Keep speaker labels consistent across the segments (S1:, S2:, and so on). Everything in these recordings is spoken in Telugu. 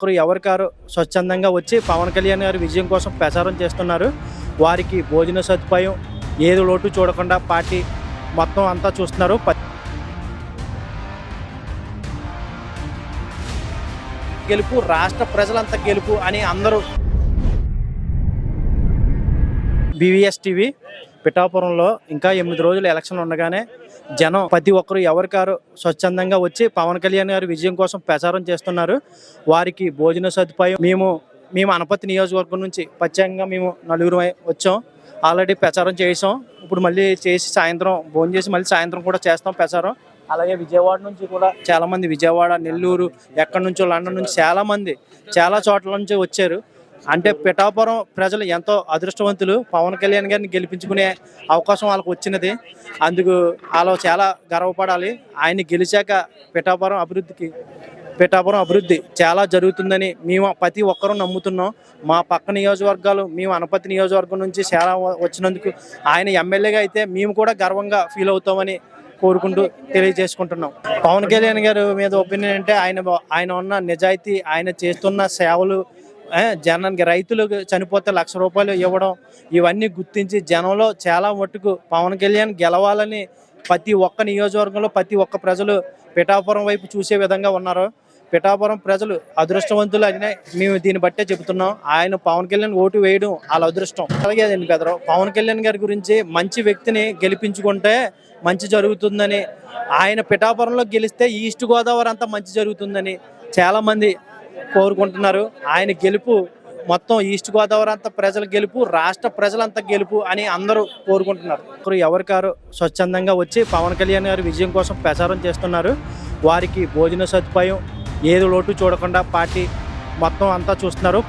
S1: ఒకరు ఎవరికారు స్వచ్ఛందంగా వచ్చి పవన్ కళ్యాణ్ గారి విజయం కోసం ప్రచారం చేస్తున్నారు. వారికి భోజన సదుపాయం ఏది లోటు చూడకుండా పార్టీ మొత్తం అంతా చూస్తున్నారు. గెలుపు రాష్ట్ర ప్రజలంతా గెలుపు అని అందరూ బీవీఎస్ టీవీ పిఠాపురంలో ఇంకా ఎనిమిది రోజులు ఎలక్షన్ ఉండగానే జనం ప్రతి ఒక్కరు ఎవరికారు స్వచ్ఛందంగా వచ్చి పవన్ కళ్యాణ్ గారి విజయం కోసం ప్రచారం చేస్తున్నారు. వారికి భోజన సదుపాయం మేము మేము అనపతి నియోజకవర్గం నుంచి ప్రత్యేకంగా మేము నలుగురు వచ్చాం. ఆల్రెడీ ప్రచారం చేసాం. ఇప్పుడు మళ్ళీ చేసి సాయంత్రం భోజనం చేసి మళ్ళీ సాయంత్రం కూడా చేస్తాం ప్రచారం. అలాగే విజయవాడ నుంచి కూడా చాలామంది విజయవాడ నెల్లూరు ఎక్కడి నుంచో లండన్ నుంచి చాలామంది చాలా చోట్ల నుంచి వచ్చారు. అంటే పిఠాపురం ప్రజలు ఎంతో అదృష్టవంతులు. పవన్ కళ్యాణ్ గారిని గెలిపించుకునే అవకాశం వాళ్ళకు వచ్చినది. అందుకు వాళ్ళు చాలా గర్వపడాలి. ఆయన గెలిచాక పిఠాపురం అభివృద్ధికి పిఠాపురం అభివృద్ధి చాలా జరుగుతుందని మేము ప్రతి ఒక్కరూ నమ్ముతున్నాం. మా పక్క నియోజకవర్గాలు మేము అనపతి నియోజకవర్గం నుంచి చాలా వచ్చినందుకు ఆయన ఎమ్మెల్యేగా అయితే మేము కూడా గర్వంగా ఫీల్ అవుతామని కోరుకుంటూ తెలియజేసుకుంటున్నాం. పవన్ కళ్యాణ్ గారి మీద ఒపీనియన్ అంటే ఆయన ఆయన ఉన్న నిజాయితీ ఆయన చేస్తున్న సేవలు జనానికి రైతులకు చనిపోతే లక్ష రూపాయలు ఇవ్వడం ఇవన్నీ గుర్తించి జనంలో చాలా మట్టుకు పవన్ కళ్యాణ్ గెలవాలని ప్రతి ఒక్క నియోజకవర్గంలో ప్రతి ఒక్క ప్రజలు పిఠాపురం వైపు చూసే విధంగా ఉన్నారు. పిఠాపురం ప్రజలు అదృష్టవంతులు అని మేము దీన్ని బట్టే చెబుతున్నాం. ఆయన పవన్ కళ్యాణ్ ఓటు వేయడం వాళ్ళ అదృష్టం. అలాగే అదండి పవన్ కళ్యాణ్ గారి గురించి మంచి వ్యక్తిని గెలిపించుకుంటే మంచి జరుగుతుందని ఆయన పిఠాపురంలో గెలిస్తే ఈస్ట్ గోదావరి అంతా మంచి జరుగుతుందని చాలామంది కోరుకుంటున్నారు. ఆయన గెలుపు మొత్తం ఈస్ట్ గోదావరి అంత ప్రజల గెలుపు రాష్ట్ర ప్రజలంతా గెలుపు అని అందరూ కోరుకుంటున్నారు. ఒకరు ఎవరికారు స్వచ్ఛందంగా వచ్చి పవన్ కళ్యాణ్ గారి విజయం కోసం ప్రచారం చేస్తున్నారు. వారికి భోజన సదుపాయం ఏది లోటు చూడకుండా పార్టీ మొత్తం అంతా చూస్తున్నారు.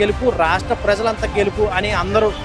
S1: గెలుపు రాష్ట్ర ప్రజలంతా గెలుపు అని అందరూ